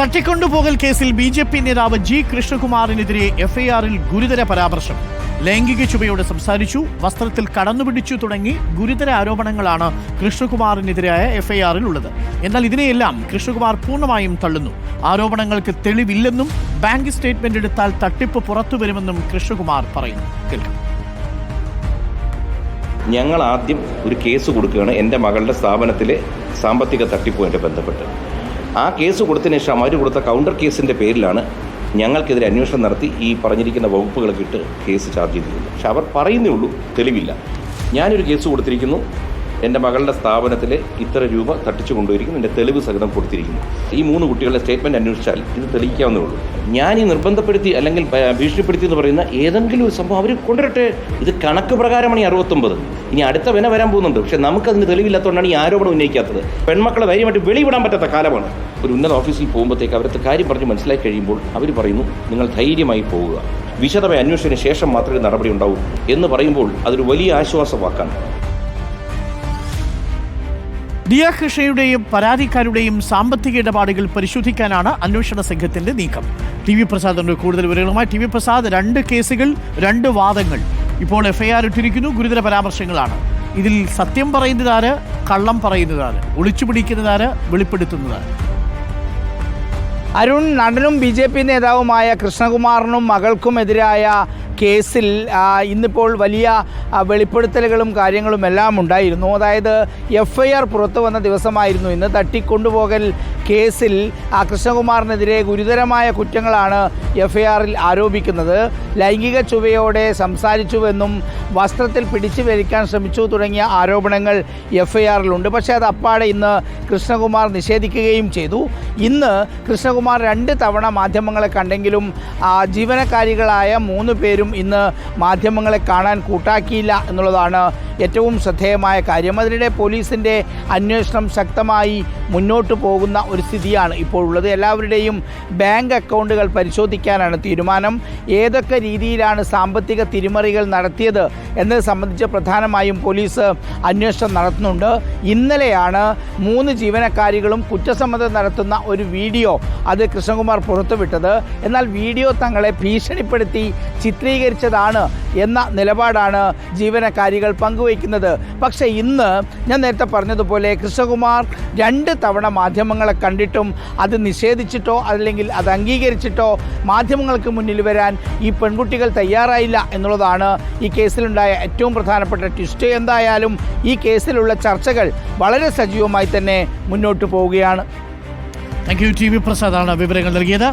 തട്ടിക്കൊണ്ടുപോകൽ കേസിൽ B J P നേതാവ് G കൃഷ്ണകുമാറിനെതിരെ എഫ്ഐആറിൽ ഗുരുതര പരാമർശം. ലൈംഗിക ചുമയോട് സംസാരിച്ചു വസ്ത്രത്തിൽ കടന്നുപിടിച്ചു തുടങ്ങി ഗുരുതര ആരോപണങ്ങളാണ് കൃഷ്ണകുമാറിനെതിരായ എഫ്ഐആറിൽ ഉള്ളത്. എന്നാൽ ഇതിനെയെല്ലാം കൃഷ്ണകുമാർ പൂർണമായും തള്ളുന്നു. ആരോപണങ്ങൾക്ക് തെളിവില്ലെന്നും ബാങ്ക് സ്റ്റേറ്റ്മെന്റ് എടുത്താൽ തട്ടിപ്പ് പുറത്തുവരുമെന്നും കൃഷ്ണകുമാർ പറയുന്നു. ഞങ്ങൾ ആദ്യം ഒരു കേസ് കൊടുക്കുകയാണ് എന്റെ മകളുടെ സ്ഥാപനത്തിലെ സാമ്പത്തിക തട്ടിപ്പുമായിട്ട് ബന്ധപ്പെട്ട്. ആ കേസ് കൊടുത്തതിന് ശേഷം അവർ കൊടുത്ത കൗണ്ടർ കേസിന്റെ പേരിലാണ് ഞങ്ങൾക്കെതിരെ അന്വേഷണം നടത്തി ഈ പറഞ്ഞിരിക്കുന്ന വകുപ്പുകളൊക്കെ ഇട്ട് കേസ് ചാർജ് ചെയ്തിരിക്കുന്നത്. പക്ഷെ അവർ പറയുന്നേ ഉള്ളൂ തെളിവില്ല. ഞാനൊരു കേസ് കൊടുത്തിരിക്കുന്നു. എന്റെ മകളുടെ സ്ഥാപനത്തിൽ ഇത്ര രൂപ തട്ടിച്ചു കൊണ്ടുപോയിരിക്കുന്നു. എന്റെ തെളിവ് സഹിതം കൊടുത്തിരിക്കുന്നു. ഈ മൂന്ന് കുട്ടികളുടെ സ്റ്റേറ്റ്മെന്റ് അന്വേഷിച്ചാൽ ഇത് തെളിയിക്കാവുന്നേ ഉള്ളൂ. ഞാൻ ഈ നിർബന്ധപ്പെടുത്തി അല്ലെങ്കിൽ ഭീഷണിപ്പെടുത്തി എന്ന് പറയുന്ന ഏതെങ്കിലും ഒരു സംഭവം അവർ കൊണ്ടുവരട്ടെ. ഇത് കണക്ക് പ്രകാരമാണ് ഈ അറുപത്തൊമ്പത്. ഇനി അടുത്ത വിന വരാൻ പോകുന്നുണ്ട്. പക്ഷെ നമുക്കതിന് തെളിവില്ലാത്തതുകൊണ്ടാണ് ഈ ആരോപണം ഉന്നയിക്കാത്തത്. പെൺമക്കളെ ധൈര്യമായിട്ട് വെളിവിടാൻ പറ്റാത്ത കാലമാണ്. ഒരു ഉന്നത ഓഫീസിൽ പോകുമ്പോഴത്തേക്ക് അവരുടെ കാര്യം പറഞ്ഞ് മനസ്സിലാക്കി കഴിയുമ്പോൾ അവർ പറയുന്നു നിങ്ങൾ ധൈര്യമായി പോവുക. വിശദമായ അന്വേഷണത്തിന് ശേഷം മാത്രമേ നടപടി ഉണ്ടാവൂ. എന്ന് പറയുമ്പോൾ അതൊരു വലിയ ആശ്വാസവാക്കാണ്. കൃഷ്ണയുടെയും പരാതിക്കാരുടെയും സാമ്പത്തിക ഇടപാടുകൾ പരിശോധിക്കാനാണ് അന്വേഷണ സംഘത്തിന്റെ നീക്കം. ടി വി പ്രസാദിന്റെ കൂടുതൽ വിവരങ്ങളുമായി ടി വി പ്രസാദ്. രണ്ട് കേസുകൾ രണ്ട് വാദങ്ങൾ. ഇപ്പോൾ എഫ്ഐആർ ഇട്ടിരിക്കുന്നു. ഗുരുതര പരാമർശങ്ങളാണ്. ഇതിൽ സത്യം പറയുന്നതാര് കള്ളം പറയുന്നതാര് ഒളിച്ചു പിടിക്കുന്നതാര് വെളിപ്പെടുത്തുന്നതാര് അരുൺ നടനും ബി ജെ പി നേതാവുമായ കൃഷ്ണകുമാറിനും മകൾക്കുമെതിരായ കേസിൽ ഇന്നിപ്പോൾ വലിയ വെളിപ്പെടുത്തലുകളും കാര്യങ്ങളും എല്ലാം ഉണ്ടായിരുന്നു. അതായത് എഫ് ഐ ആർ പുറത്തു വന്ന ദിവസമായിരുന്നു ഇന്ന്. തട്ടിക്കൊണ്ടുപോകൽ കേസിൽ കൃഷ്ണകുമാറിനെതിരെ ഗുരുതരമായ കുറ്റങ്ങളാണ് എഫ് ഐ ആറിൽ ആരോപിക്കുന്നത്. ലൈംഗിക ചുവയോടെ സംസാരിച്ചുവെന്നും വസ്ത്രത്തിൽ പിടിച്ചു വലിക്കാൻ ശ്രമിച്ചു തുടങ്ങിയ ആരോപണങ്ങൾ എഫ് ഐ ആറിലുണ്ട് പക്ഷേ അത് അപ്പാടെ ഇന്ന് കൃഷ്ണകുമാർ നിഷേധിക്കുകയും ചെയ്തു. ഇന്ന് കൃഷ്ണകുമാർ രണ്ട് തവണ മാധ്യമങ്ങളെ കണ്ടെങ്കിലും ജീവനക്കാരികളായ മൂന്ന് പേരും ഇന്ന് മാധ്യമങ്ങളെ കാണാൻ കൂട്ടാക്കിയില്ല എന്നുള്ളതാണ് ഏറ്റവും ശ്രദ്ധേയമായ കാര്യം. അതിനിടെ പോലീസിന്റെ അന്വേഷണം ശക്തമായി മുന്നോട്ട് പോകുന്ന ഒരു സ്ഥിതിയാണ് ഇപ്പോഴുള്ളത് എല്ലാവരുടെയും ബാങ്ക് അക്കൗണ്ടുകൾ പരിശോധിക്കാനാണ് തീരുമാനം. ഏതൊക്കെ രീതിയിലാണ് സാമ്പത്തിക തിരിമറികൾ നടത്തിയത് എന്നത് സംബന്ധിച്ച് പ്രധാനമായും പോലീസ് അന്വേഷണം നടത്തുന്നുണ്ട്. ഇന്നലെയാണ് മൂന്ന് ജീവനക്കാരികളും കുറ്റസമ്മതം നടത്തുന്ന ഒരു വീഡിയോ അത് കൃഷ്ണകുമാർ പുറത്തുവിട്ടത്. എന്നാൽ വീഡിയോ തങ്ങളെ ഭീഷണിപ്പെടുത്തി ചിത്രീകരിച്ചതാണ് എന്ന നിലപാടാണ് ജീവനക്കാരികൾ പങ്കുവയ്ക്കുന്നത്. പക്ഷേ ഇന്ന് ഞാൻ നേരത്തെ പറഞ്ഞതുപോലെ കൃഷ്ണകുമാർ രണ്ട് തവണ മാധ്യമങ്ങളെ കണ്ടിട്ടും അത് നിഷേധിച്ചിട്ടോ അല്ലെങ്കിൽ അത് അംഗീകരിച്ചിട്ടോ മാധ്യമങ്ങൾക്ക് മുന്നിൽ വരാൻ ഈ പെൺകുട്ടികൾ തയ്യാറായില്ല എന്നുള്ളതാണ് ഈ കേസിലുണ്ടായ ഏറ്റവും പ്രധാനപ്പെട്ട ട്വിസ്റ്റ്. എന്തായാലും ഈ കേസിലുള്ള ചർച്ചകൾ വളരെ സജീവമായി തന്നെ മുന്നോട്ട് പോവുകയാണ്. താങ്ക് യു ടി വി പ്രസാദാണ് വിവരങ്ങൾ നൽകിയത്.